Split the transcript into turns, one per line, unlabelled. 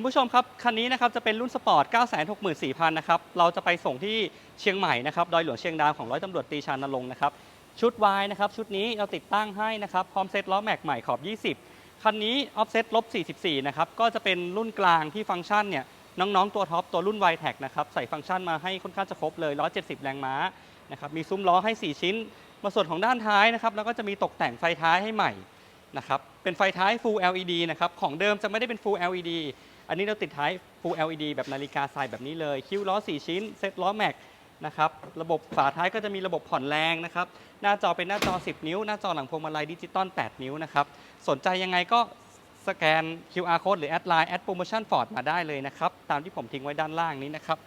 คุณผู้ชมครับ คันนี้นะครับจะเป็นรุ่นสปอร์ต 964,000 นะครับ เราจะไปส่งที่เชียงใหม่นะครับ ดอยหลวงเชียงดาวของร้อยตำรวจตีชานรงค์นะครับ ชุด Y นะครับ ชุดนี้เราติดตั้งให้นะครับ พร้อมเซ็ตล้อแม็กใหม่ขอบ 20 คันนี้ออฟเซ็ตลบ 44 นะครับ ก็จะเป็นรุ่นกลางที่ฟังก์ชันเนี่ยน้องๆตัวท็อปตัวรุ่น y t e c นะครับ ใส่ฟังก์ชันมาให้ค่อนข้างจะครบเลย 170 แรงม้านะครับ มีซุ้มล้อให้ 4 ชิ้น มาส่วนของด้านท้ายนะครับ แล้วก็จะมีตกแต่งไฟท้ายให้ใหม่ นะครับเป็นไฟท้าย Full LED นะครับของเดิมจะไม่ได้เป็น Full LED อันนี้เราติดท้าย Full LED แบบนาฬิกาทรายแบบนี้เลย คิ้วล้อ 4 ชิ้น เซ็ตล้อแม็กนะครับระบบฝาท้ายก็จะมีระบบผ่อนแรงนะครับหน้าจอเป็นหน้าจอ 10 นิ้ว หน้าจอหลังพวงมาลัยดิจิตอล 8 นิ้วนะครับสนใจยังไงก็สแกน QR code หรือแอดไลน์แอดโปรโมชั่นฟอร์ดมาได้เลยนะครับตามที่ผมทิ้งไว้ด้านล่างนี้นะครับ